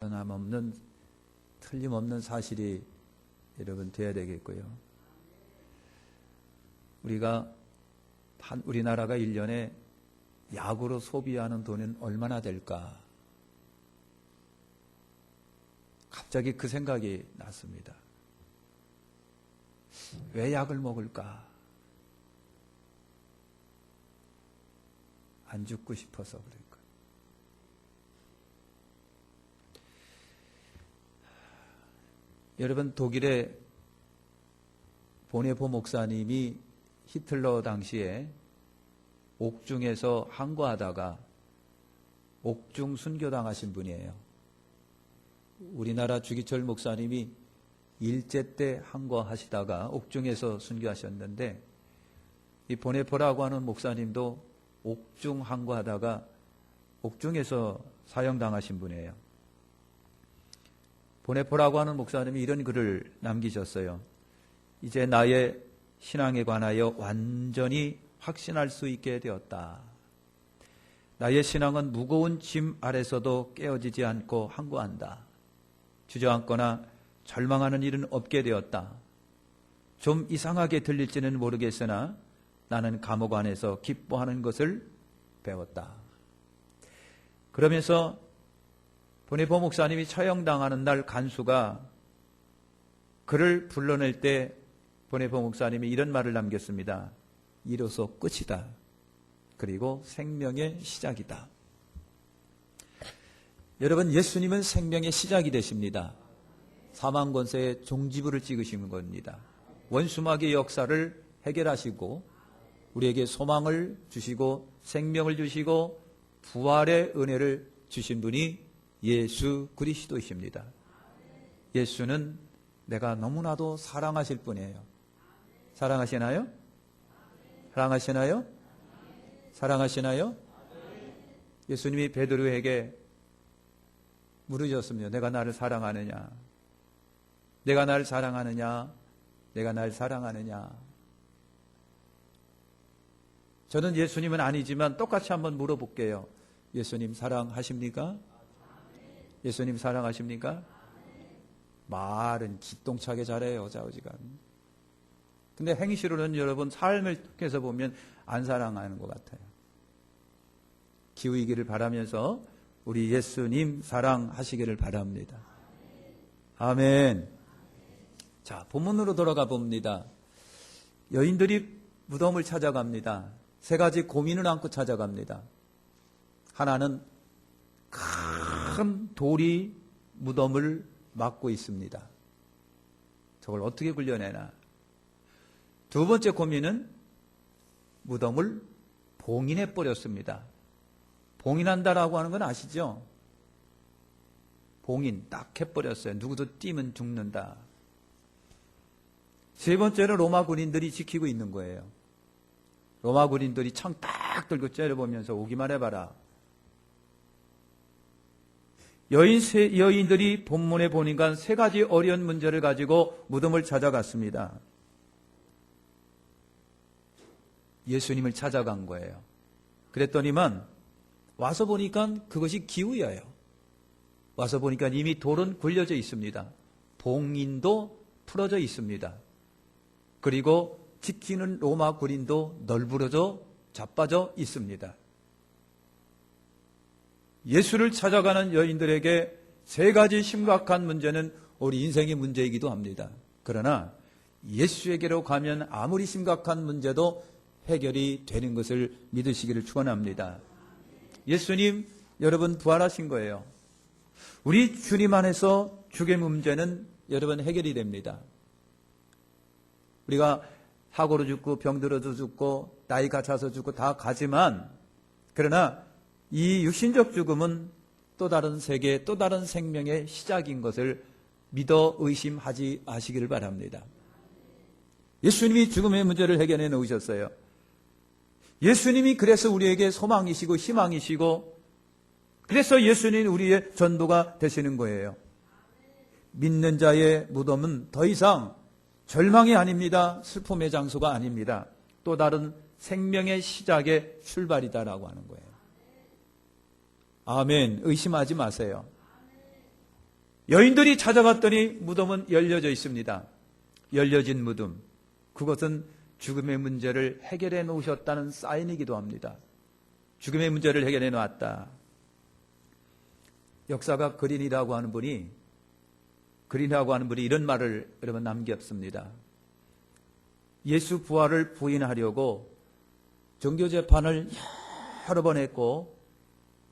변함없는 틀림없는 사실이 여러분 돼야 되겠고요. 우리가 한 우리나라가 1년에 약으로 소비하는 돈은 얼마나 될까? 갑자기 그 생각이 났습니다. 왜 약을 먹을까? 안 죽고 싶어서 거예요. 여러분 독일의 보네포 목사님이 히틀러 당시에 옥중에서 항거하다가 옥중 순교당하신 분이에요. 우리나라 주기철 목사님이 일제 때 항거하시다가 옥중에서 순교하셨는데 이 보네포라고 하는 목사님도 옥중 항거하다가 옥중에서 사형당하신 분이에요. 보네포라고 하는 목사님이 이런 글을 남기셨어요. 이제 나의 신앙에 관하여 완전히 확신할 수 있게 되었다. 나의 신앙은 무거운 짐 아래서도 깨어지지 않고 항구한다. 주저앉거나 절망하는 일은 없게 되었다. 좀 이상하게 들릴지는 모르겠으나 나는 감옥 안에서 기뻐하는 것을 배웠다. 그러면서 보네포 목사님이 처형당하는 날 간수가 그를 불러낼 때 보네포 목사님이 이런 말을 남겼습니다. 이로써 끝이다. 그리고 생명의 시작이다. 여러분, 예수님은 생명의 시작이 되십니다. 사망 권세의 종지부를 찍으시는 겁니다. 원수막의 역사를 해결하시고 우리에게 소망을 주시고 생명을 주시고 부활의 은혜를 주신 분이 예수 그리스도이십니다. 예수는 내가 너무나도 사랑하실 분이에요. 사랑하시나요? 사랑하시나요? 사랑하시나요? 예수님이 베드로에게 물으셨습니다. 내가 나를 사랑하느냐? 내가 나를 사랑하느냐? 내가 나를 사랑하느냐? 저는 예수님은 아니지만 똑같이 한번 물어볼게요. 예수님 사랑하십니까? 예수님 사랑하십니까? 말은 기똥차게 잘해요, 좌우지간. 근데 행실로는 여러분 삶을 통해서 보면 안 사랑하는 것 같아요. 기우이기를 바라면서 우리 예수님 사랑하시기를 바랍니다. 아멘. 자, 본문으로 돌아가 봅니다. 여인들이 무덤을 찾아갑니다. 세 가지 고민을 안고 찾아갑니다. 하나는 큰 돌이 무덤을 막고 있습니다. 저걸 어떻게 굴려내나? 두 번째 고민은 무덤을 봉인해 버렸습니다. 봉인한다라고 하는 건 아시죠? 봉인 딱 해버렸어요. 누구도 뛰면 죽는다. 세 번째는 로마 군인들이 지키고 있는 거예요. 로마 군인들이 창 딱 들고 째려보면서 오기만 해봐라. 여인 세, 여인들이 본문에 보니까 세 가지 어려운 문제를 가지고 무덤을 찾아갔습니다. 예수님을 찾아간 거예요. 그랬더니만 와서 보니까 그것이 기우예요. 와서 보니까 이미 돌은 굴려져 있습니다. 봉인도 풀어져 있습니다. 그리고 지키는 로마 군인도 널브러져 자빠져 있습니다. 예수를 찾아가는 여인들에게 세 가지 심각한 문제는 우리 인생의 문제이기도 합니다. 그러나 예수에게로 가면 아무리 심각한 문제도 해결이 되는 것을 믿으시기를 축원합니다. 예수님 여러분 부활하신 거예요. 우리 주님 안에서 죽의 문제는 여러분 해결이 됩니다. 우리가 사고로 죽고 병들어도 죽고 나이가 차서 죽고 다 가지만 그러나 이 육신적 죽음은 또 다른 세계 또 다른 생명의 시작인 것을 믿어 의심하지 마시기를 바랍니다. 예수님이 죽음의 문제를 해결해 놓으셨어요. 예수님이 그래서 우리에게 소망이시고 희망이시고 그래서 예수님이 우리의 전도가 되시는 거예요. 믿는 자의 무덤은 더 이상 절망이 아닙니다. 슬픔의 장소가 아닙니다. 또 다른 생명의 시작의 출발이다라고 하는 거예요. 아멘. 의심하지 마세요. 여인들이 찾아갔더니 무덤은 열려져 있습니다. 열려진 무덤. 그것은 죽음의 문제를 해결해 놓으셨다는 사인이기도 합니다. 죽음의 문제를 해결해 놓았다. 역사가 그린이라고 하는 분이 그린이라고 하는 분이 이런 말을 여러분 남겼습니다. 예수 부활을 부인하려고 종교 재판을 여러 번 했고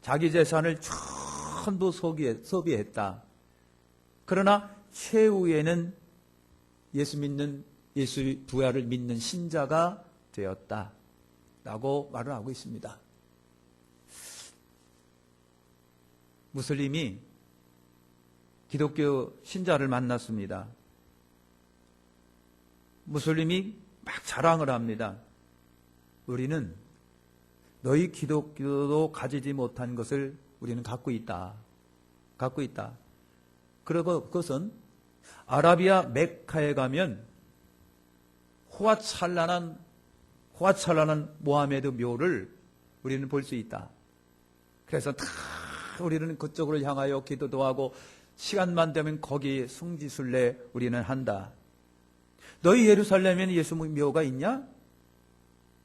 자기 재산을 전부 소비했다. 그러나 최후에는 예수 믿는 예수 부활을 믿는 신자가 되었다. 라고 말을 하고 있습니다. 무슬림이 기독교 신자를 만났습니다. 무슬림이 막 자랑을 합니다. 우리는 너희 기독교도 가지지 못한 것을 우리는 갖고 있다. 갖고 있다. 그리고 그것은 아라비아 메카에 가면 호화찬란한 호화찬란한 모하메드 묘를 우리는 볼 수 있다. 그래서 다 우리는 그쪽으로 향하여 기도도 하고 시간만 되면 거기 숭지순례 우리는 한다. 너희 예루살렘에는 예수 묘가 있냐?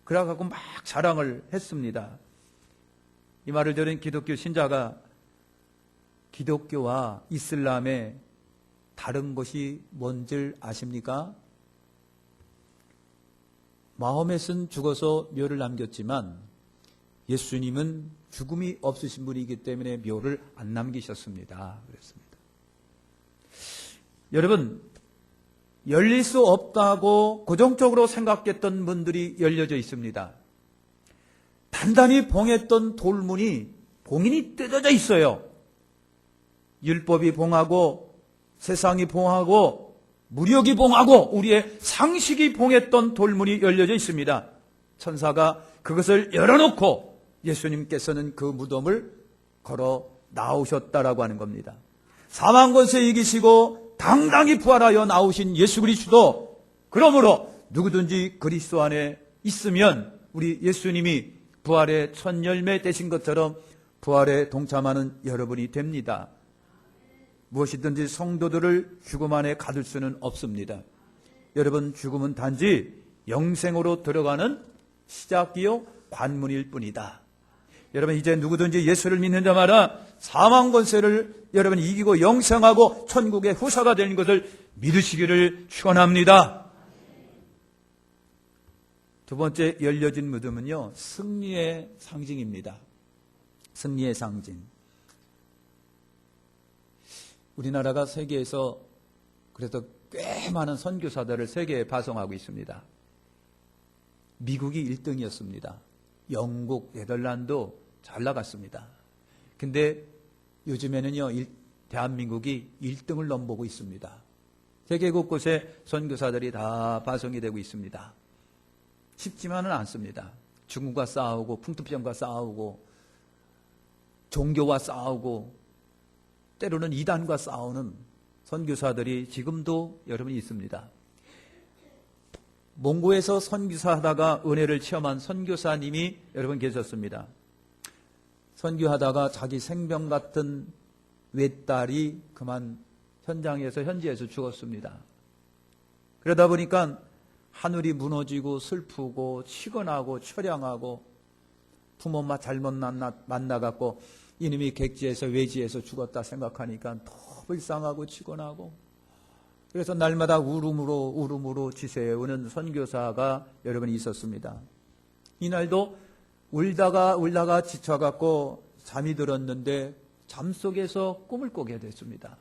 그래갖고 막 자랑을 했습니다. 이 말을 들은 기독교 신자가 기독교와 이슬람의 다른 것이 뭔지를 아십니까? 마호멧은 죽어서 묘를 남겼지만 예수님은 죽음이 없으신 분이기 때문에 묘를 안 남기셨습니다. 그랬습니다. 여러분, 열릴 수 없다고 고정적으로 생각했던 문들이 열려져 있습니다. 단단히 봉했던 돌문이 봉인이 뜯어져 있어요. 율법이 봉하고 세상이 봉하고 무력이 봉하고 우리의 상식이 봉했던 돌문이 열려져 있습니다. 천사가 그것을 열어놓고 예수님께서는 그 무덤을 걸어 나오셨다라고 하는 겁니다. 사망 권세 이기시고 당당히 부활하여 나오신 예수 그리스도 그러므로 누구든지 그리스도 안에 있으면 우리 예수님이 부활의 첫 열매 되신 것처럼 부활에 동참하는 여러분이 됩니다. 무엇이든지 성도들을 죽음 안에 가둘 수는 없습니다. 여러분 죽음은 단지 영생으로 들어가는 시작이요 관문일 뿐이다. 여러분 이제 누구든지 예수를 믿는 자마다 사망 권세를 여러분 이기고 영생하고 천국의 후사가 되는 것을 믿으시기를 축원합니다. 두 번째 열려진 무덤은요 승리의 상징입니다. 승리의 상징. 우리나라가 세계에서 그래서 꽤 많은 선교사들을 세계에 파송하고 있습니다. 미국이 1등이었습니다. 영국, 네덜란드 잘 나갔습니다. 근데 요즘에는요, 일- 대한민국이 1등을 넘보고 있습니다. 세계 곳곳에 선교사들이 다 파송이 되고 있습니다. 쉽지만은 않습니다. 중국과 싸우고, 풍토병과 싸우고, 종교와 싸우고, 때로는 이단과 싸우는 선교사들이 지금도 여러분 있습니다. 몽고에서 선교사 하다가 은혜를 체험한 선교사님이 여러분 계셨습니다. 선교하다가 자기 생명 같은 외딸이 그만 현장에서 현지에서 죽었습니다. 그러다 보니까 하늘이 무너지고 슬프고 치근하고 처량하고 부모 엄마 잘못 만나, 만나갖고 이놈이 객지에서 외지에서 죽었다 생각하니까 더 불쌍하고 치곤하고 그래서 날마다 울음으로 울음으로 지새우는 선교사가 여러 분 있었습니다. 이날도 울다가 울다가 지쳐갖고 잠이 들었는데 잠 속에서 꿈을 꾸게 됐습니다.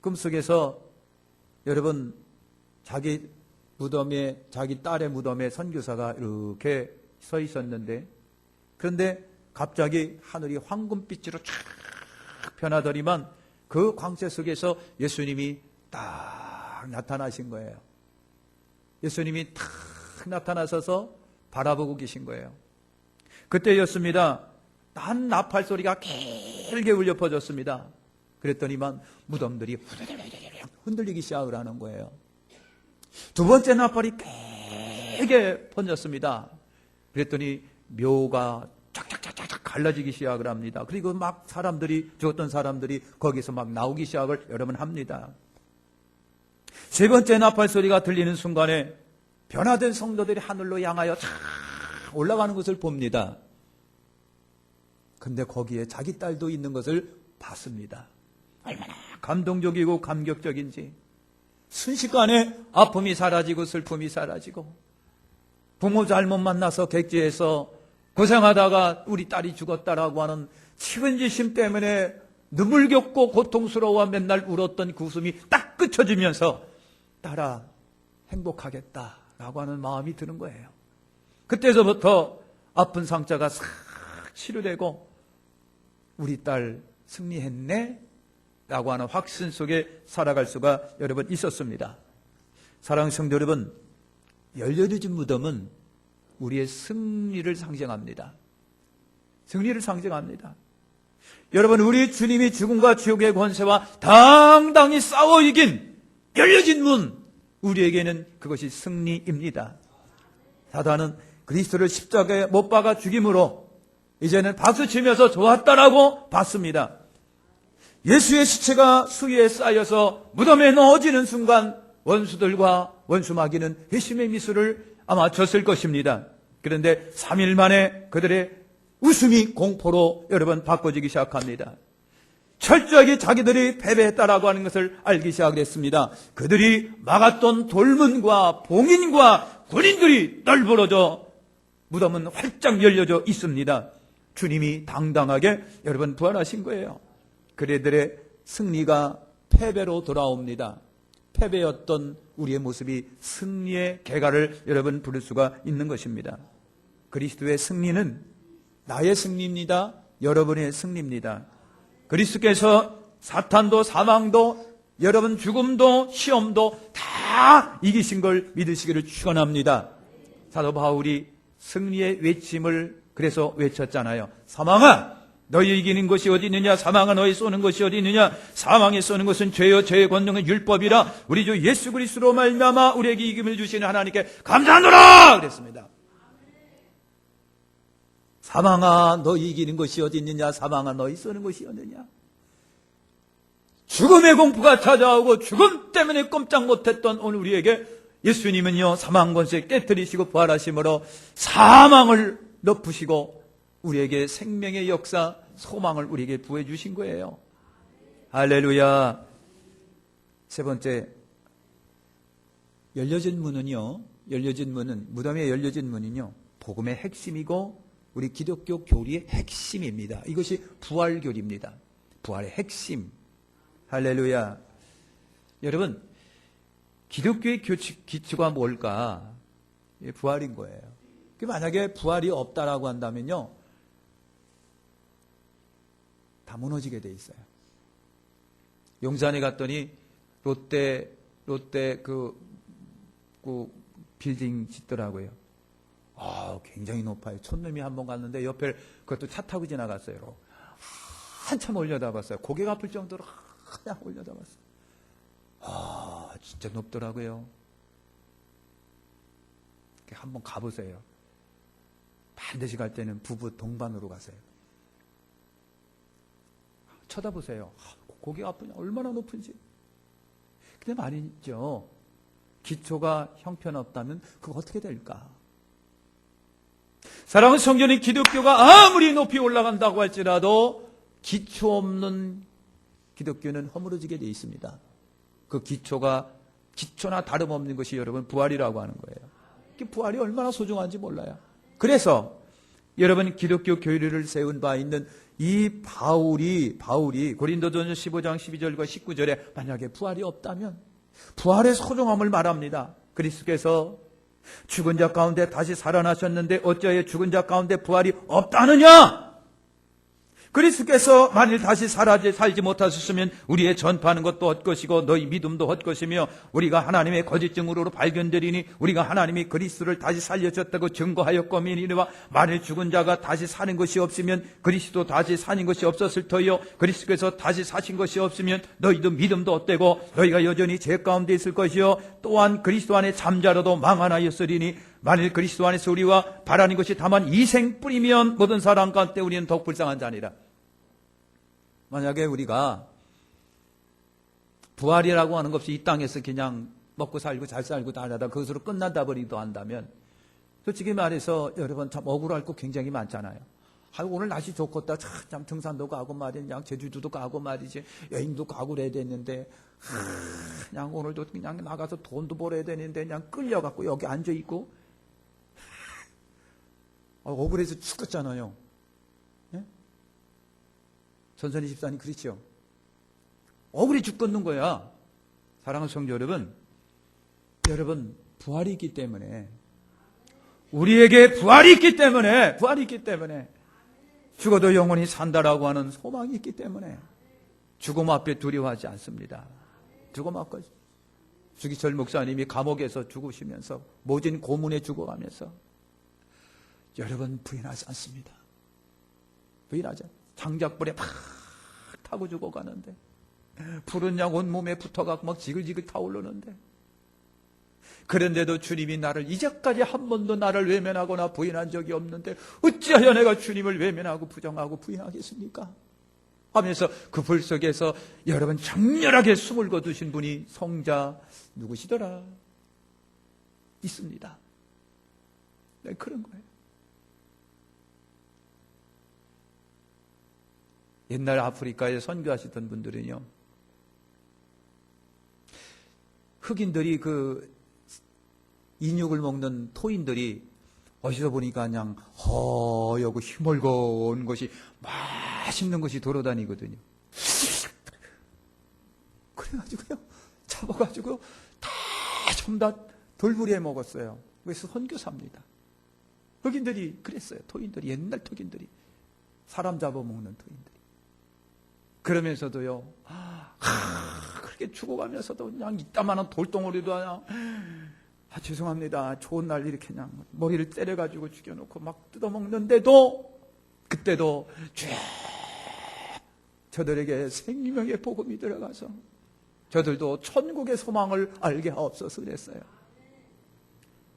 꿈 속에서 여러분 자기 무덤에 자기 딸의 무덤에 선교사가 이렇게 서 있었는데 그런데 갑자기 하늘이 황금빛으로 쫙 변하더니만 그 광채 속에서 예수님이 딱 나타나신 거예요. 예수님이 탁 나타나셔서 바라보고 계신 거예요. 그때였습니다. 한 나팔 소리가 길게 울려 퍼졌습니다. 그랬더니만 무덤들이 흔들리기 시작을 하는 거예요. 두 번째 나팔이 길게 번졌습니다. 그랬더니 묘가 쫙쫙쫙쫙 갈라지기 시작을 합니다. 그리고 막 사람들이 죽었던 사람들이 거기서 막 나오기 시작을 여러분 합니다. 세 번째 나팔 소리가 들리는 순간에 변화된 성도들이 하늘로 향하여 쫙 올라가는 것을 봅니다. 근데 거기에 자기 딸도 있는 것을 봤습니다. 얼마나 감동적이고 감격적인지. 순식간에 아픔이 사라지고 슬픔이 사라지고 부모 잘못 만나서 객지에서 고생하다가 우리 딸이 죽었다라고 하는 측은지심 때문에 눈물겹고 고통스러워 맨날 울었던 그 웃음이 딱 그쳐지면서 딸아 행복하겠다 라고 하는 마음이 드는 거예요. 그때서부터 아픈 상처가 싹 치료되고 우리 딸 승리했네 라고 하는 확신 속에 살아갈 수가 여러분 있었습니다. 사랑하는 성도 여러분, 열려진 무덤은 우리의 승리를 상징합니다. 승리를 상징합니다. 여러분, 우리 주님이 죽음과 지옥의 권세와 당당히 싸워 이긴 열려진 문, 우리에게는 그것이 승리입니다. 사단은 그리스도를 십자가에 못 박아 죽임으로 이제는 박수 치면서 좋았다라고 봤습니다. 예수의 시체가 수위에 쌓여서 무덤에 넣어지는 순간 원수들과 원수 마귀는 회심의 미소를 아마 졌을 것입니다. 그런데 3일 만에 그들의 웃음이 공포로 여러분 바꿔지기 시작합니다. 철저하게 자기들이 패배했다라고 하는 것을 알기 시작했습니다. 그들이 막았던 돌문과 봉인과 군인들이 널브러져 무덤은 활짝 열려져 있습니다. 주님이 당당하게 여러분 부활하신 거예요. 그들의 승리가 패배로 돌아옵니다. 패배였던 우리의 모습이 승리의 개가를 여러분 부를 수가 있는 것입니다. 그리스도의 승리는 나의 승리입니다. 여러분의 승리입니다. 그리스도께서 사탄도 사망도 여러분 죽음도 시험도 다 이기신 걸 믿으시기를 축원합니다. 사도 바울이 승리의 외침을 그래서 외쳤잖아요. 사망아 너희 이기는 것이 어디 있느냐 사망아 너희 쏘는 것이 어디 있느냐 사망에 쏘는 것은 죄요 죄의 권능은 율법이라 우리 주 예수 그리스도로 말미암아 우리에게 이김을 주시는 하나님께 감사하노라 그랬습니다. 사망아 너희 이기는 것이 어디 있느냐 사망아 너희 쏘는 것이 어느냐 죽음의 공포가 찾아오고 죽음 때문에 꼼짝 못했던 오늘 우리에게 예수님은요 사망 권세 깨뜨리시고 부활하심으로 사망을 덮으시고 우리에게 생명의 역사 소망을 우리에게 부해 주신 거예요. 할렐루야. 세 번째 열려진 문은요. 열려진 문은 무덤에 열려진 문은요. 복음의 핵심이고 우리 기독교 교리의 핵심입니다. 이것이 부활교리입니다. 부활의 핵심. 할렐루야. 여러분, 기독교의 교치, 기초가 뭘까? 예, 부활인 거예요. 그 만약에 부활이 없다라고 한다면요. 다 무너지게 돼 있어요. 용산에 갔더니 롯데, 롯데 그, 그 빌딩 짓더라고요. 아, 굉장히 높아요. 촌놈이 한 번 갔는데 옆에 그것도 차 타고 지나갔어요. 한참 올려다봤어요. 고개가 아플 정도로 그냥 올려다봤어요. 아, 진짜 높더라고요. 한번 가보세요. 반드시 갈 때는 부부 동반으로 가세요. 쳐다보세요. 아, 고개가 아프냐? 얼마나 높은지. 근데 말이죠. 기초가 형편없다면 그거 어떻게 될까? 사랑하는 성전인 기독교가 아무리 높이 올라간다고 할지라도 기초 없는 기독교는 허물어지게 되어 있습니다. 그 기초가 기초나 다름없는 것이 여러분 부활이라고 하는 거예요. 그 부활이 얼마나 소중한지 몰라요. 그래서 여러분 기독교 교리를 세운 바 있는 이 바울이 바울이 고린도전서 15장 12절과 19절에 만약에 부활이 없다면 부활의 소중함을 말합니다. 그리스도께서 죽은 자 가운데 다시 살아나셨는데 어찌하여 죽은 자 가운데 부활이 없다느냐? 그리스께서 만일 다시 살아지 살지 못하셨으면 우리의 전파하는 것도 헛것이고 너희 믿음도 헛것이며 우리가 하나님의 거짓 증으로 발견되리니 우리가 하나님이 그리스도를 다시 살려줬다고 증거하였거니와 만일 죽은 자가 다시 사는 것이 없으면 그리스도 다시 사는 것이 없었을 터요 그리스께서 다시 사신 것이 없으면 너희도 믿음도 헛되고 너희가 여전히 죄 가운데 있을 것이요 또한 그리스도 안에 잠자라도 망하나였으리니 만일 그리스도 안에서 우리와 바라는 것이 다만 이생 뿌리면 모든 사람 가운데 우리는 더욱 불쌍한 자니라. 만약에 우리가 부활이라고 하는 것이 이 땅에서 그냥 먹고 살고 잘 살고 다 하다 그것으로 끝난다 버리기도 한다면 솔직히 말해서 여러분 참 억울할 거 굉장히 많잖아요. 아, 오늘 날씨 좋겠다. 참, 참 등산도 가고 말이야. 그냥 제주도도 가고 말이지. 여행도 가고 그래야 됐는데 하, 그냥 오늘도 그냥 나가서 돈도 벌어야 되는데 그냥 끌려갖고 여기 앉아있고 아, 억울해서 죽었잖아요. 예? 전선희 집사님 그렇죠. 억울해 죽겠는 거야. 사랑하는 성도 여러분, 여러분 부활이 있기 때문에 우리에게 부활이 있기 때문에 부활이 있기 때문에 죽어도 영원히 산다라고 하는 소망이 있기 때문에 죽음 앞에 두려워하지 않습니다. 죽음 앞까지 주기철 목사님이 감옥에서 죽으시면서 모진 고문에 죽어가면서 여러분 부인하지 않습니다. 부인하지 않- 장작불에 팍 타고 죽어가는데 푸른 양 온몸에 붙어갖고 막 지글지글 타오르는데 그런데도 주님이 나를 이제까지 한 번도 나를 외면하거나 부인한 적이 없는데 어찌하여 내가 주님을 외면하고 부정하고 부인하겠습니까? 하면서 그 불 속에서 여러분 장렬하게 숨을 거두신 분이 성자 누구시더라? 있습니다. 네, 그런 거예요. 옛날 아프리카에 선교하시던 분들은요, 흑인들이 그 인육을 먹는 토인들이 어디서 보니까 그냥 허여고 힘얼거운 것이 맛있는 것이 돌아다니거든요. 그래가지고요, 잡아가지고 다 전부 다 돌부리에 먹었어요. 그래서 선교사입니다. 흑인들이 그랬어요. 토인들이, 옛날 토인들이. 사람 잡아먹는 토인들이. 그러면서도요, 아, 그렇게 죽어가면서도 그냥 이따만한 돌덩어리도 그냥, 아, 죄송합니다. 좋은 날 이렇게 그냥 머리를 때려가지고 죽여놓고 막 뜯어먹는데도, 그때도 쭉 저들에게 생명의 복음이 들어가서 저들도 천국의 소망을 알게 하옵소서 그랬어요.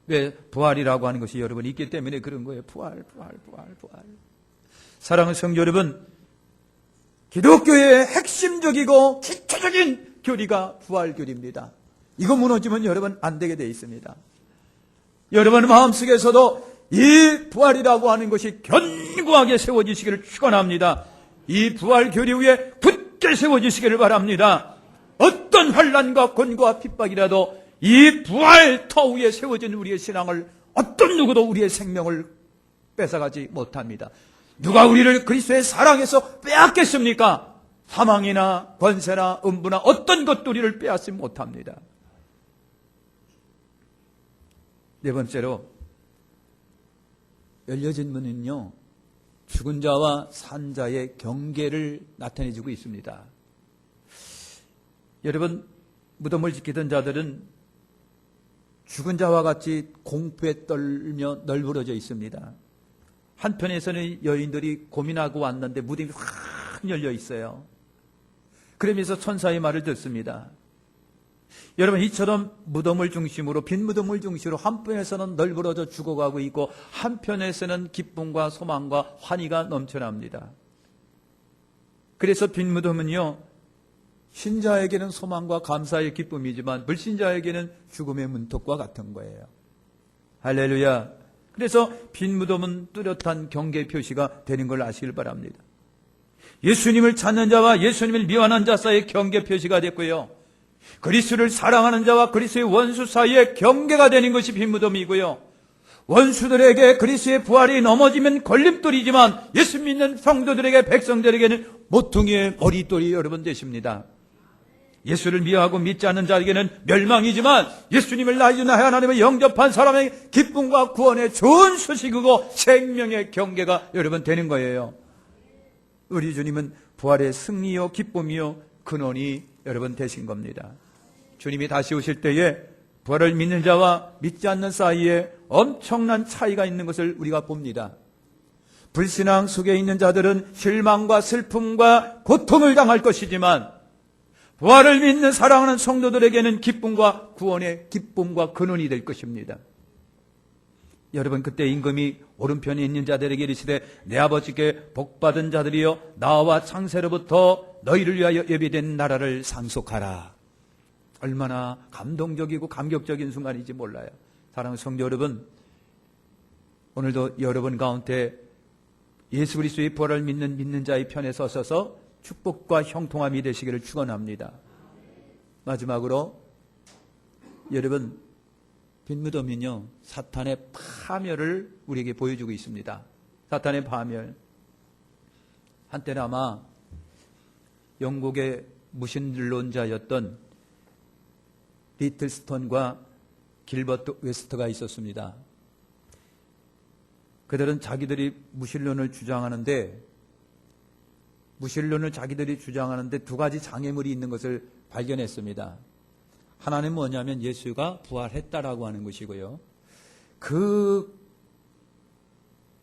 왜 부활이라고 하는 것이 여러분 있기 때문에 그런 거예요. 부활, 부활, 부활, 부활. 사랑하는 성도 여러분, 기독교의 핵심적이고 기초적인 교리가 부활교리입니다. 이거 무너지면 여러분 안 되게 돼 있습니다. 여러분 마음속에서도 이 부활이라고 하는 것이 견고하게 세워지시기를 축원합니다. 이 부활 교리 위에 굳게 세워지시기를 바랍니다. 어떤 환란과 권고와 핍박이라도 이 부활 터 위에 세워진 우리의 신앙을 어떤 누구도 우리의 생명을 뺏어가지 못합니다. 누가 우리를 그리스도의 사랑에서 빼앗겠습니까? 사망이나 권세나 음부나 어떤 것도 우리를 빼앗지 못합니다. 네 번째로 열려진 문은요 죽은 자와 산 자의 경계를 나타내주고 있습니다. 여러분 무덤을 지키던 자들은 죽은 자와 같이 공포에 떨며 널브러져 있습니다. 한편에서는 여인들이 고민하고 왔는데 무덤이 확 열려 있어요. 그러면서 천사의 말을 듣습니다. 여러분 이처럼 무덤을 중심으로 빈 무덤을 중심으로 한편에서는 널브러져 죽어가고 있고 한편에서는 기쁨과 소망과 환희가 넘쳐납니다. 그래서 빈 무덤은요 신자에게는 소망과 감사의 기쁨이지만 불신자에게는 죽음의 문턱과 같은 거예요. 할렐루야. 그래서 빈 무덤은 뚜렷한 경계 표시가 되는 걸 아시길 바랍니다. 예수님을 찾는 자와 예수님을 미워하는 자 사이의 경계 표시가 됐고요. 그리스도를 사랑하는 자와 그리스도의 원수 사이의 경계가 되는 것이 빈 무덤이고요. 원수들에게 그리스도의 부활이 넘어지면 걸림돌이지만 예수 믿는 성도들에게 백성들에게는 모퉁이의 머리돌이 여러분 되십니다. 예수를 미워하고 믿지 않는 자에게는 멸망이지만 예수님을 나이나 하나님을 영접한 사람의 기쁨과 구원의 좋은 소식이고 생명의 경계가 여러분 되는 거예요. 우리 주님은 부활의 승리요 기쁨이요 근원이 여러분 되신 겁니다. 주님이 다시 오실 때에 부활을 믿는 자와 믿지 않는 사이에 엄청난 차이가 있는 것을 우리가 봅니다. 불신앙 속에 있는 자들은 실망과 슬픔과 고통을 당할 것이지만 부활을 믿는 사랑하는 성도들에게는 기쁨과 구원의 기쁨과 근원이 될 것입니다. 여러분 그때 임금이 오른편에 있는 자들에게 이르시되 내 아버지께 복받은 자들이여 나와 창세로부터 너희를 위하여 예비된 나라를 상속하라. 얼마나 감동적이고 감격적인 순간인지 몰라요. 사랑하는 성도 여러분, 오늘도 여러분 가운데 예수 그리스도의 부활을 믿는 믿는 자의 편에 서서 축복과 형통함이 되시기를 축원합니다. 마지막으로 여러분 빈무덤은요 사탄의 파멸을 우리에게 보여주고 있습니다. 사탄의 파멸 한때는 아마 영국의 무신론자였던 리틀스톤과 길버트 웨스트가 있었습니다. 그들은 자기들이 무신론을 주장하는데 무신론을 자기들이 주장하는데 두 가지 장애물이 있는 것을 발견했습니다. 하나는 뭐냐면 예수가 부활했다라고 하는 것이고요. 그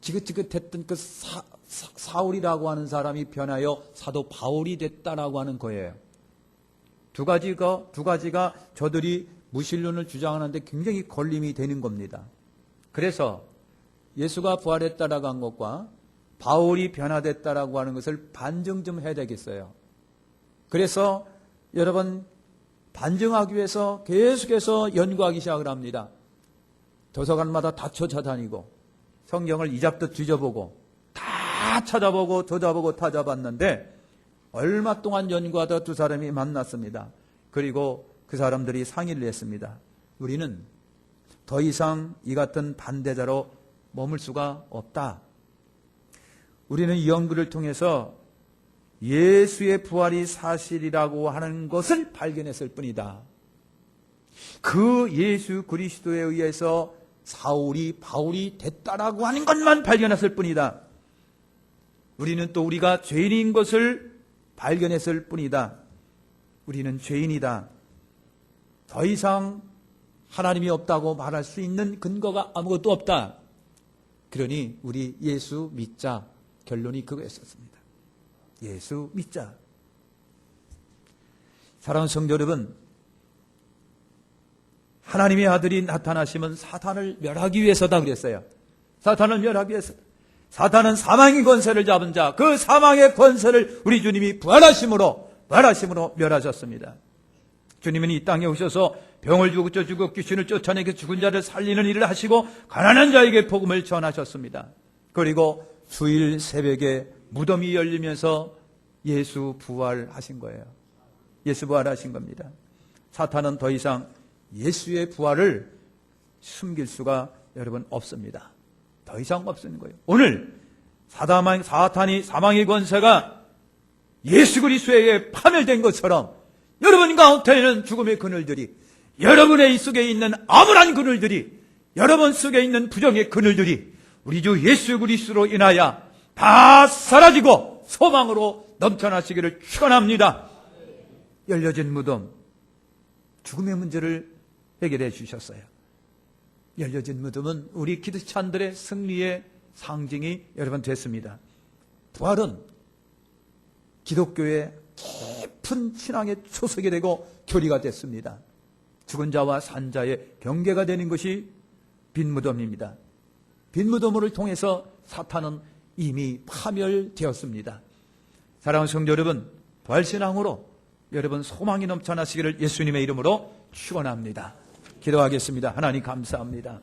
지긋지긋했던 그 사, 사, 울이라고 하는 사람이 변하여 사도 바울이 됐다라고 하는 거예요. 두 가지가 두 가지가 저들이 무신론을 주장하는데 굉장히 걸림이 되는 겁니다. 그래서 예수가 부활했다라고 한 것과 바울이 변화됐다라고 하는 것을 반증 좀 해야 되겠어요. 그래서 여러분 반증하기 위해서 계속해서 연구하기 시작을 합니다. 도서관마다 다 쫓아다니고 성경을 이잡듯 뒤져보고 다 찾아보고 찾아보고 찾아봤는데 얼마 동안 연구하다 두 사람이 만났습니다. 그리고 그 사람들이 상의를 했습니다. 우리는 더 이상 이 같은 반대자로 머물 수가 없다. 우리는 이 연구를 통해서 예수의 부활이 사실이라고 하는 것을 발견했을 뿐이다. 그 예수 그리스도에 의해서 사울이 바울이 됐다라고 하는 것만 발견했을 뿐이다. 우리는 또 우리가 죄인인 것을 발견했을 뿐이다. 우리는 죄인이다. 더 이상 하나님이 없다고 말할 수 있는 근거가 아무것도 없다. 그러니 우리 예수 믿자. 결론이 그거였었습니다. 예수 믿자. 사랑하는 성도 여러분, 하나님의 아들이 나타나시면 사탄을 멸하기 위해서다 그랬어요. 사탄을 멸하기 위해서. 사탄은 사망의 권세를 잡은 자, 그 사망의 권세를 우리 주님이 부활하심으로, 부활하심으로 멸하셨습니다. 주님은 이 땅에 오셔서 병을 주고 쫓주고 귀신을 쫓아내게 죽은 자를 살리는 일을 하시고 가난한 자에게 복음을 전하셨습니다. 그리고 주일 새벽에 무덤이 열리면서 예수 부활하신 거예요. 예수 부활하신 겁니다. 사탄은 더 이상 예수의 부활을 숨길 수가 여러분 없습니다. 더 이상 없는 거예요. 오늘 사탄이 사망의 권세가 예수 그리스도에게 파멸된 것처럼 여러분 가운데는 죽음의 그늘들이 여러분의 속에 있는 암울한 그늘들이 여러분 속에 있는 부정의 그늘들이 우리 주 예수 그리스도로 인하여 다 사라지고 소망으로 넘쳐나시기를 축원합니다. 열려진 무덤 죽음의 문제를 해결해 주셨어요. 열려진 무덤은 우리 기득찬들의 승리의 상징이 여러분 됐습니다. 부활은 기독교의 깊은 신앙의 초석이 되고 교리가 됐습니다. 죽은 자와 산 자의 경계가 되는 것이 빈 무덤입니다. 빈 무덤을 통해서 사탄은 이미 파멸되었습니다. 사랑하는 성도 여러분, 부활신앙으로 여러분 소망이 넘쳐나시기를 예수님의 이름으로 축원합니다. 기도하겠습니다. 하나님 감사합니다.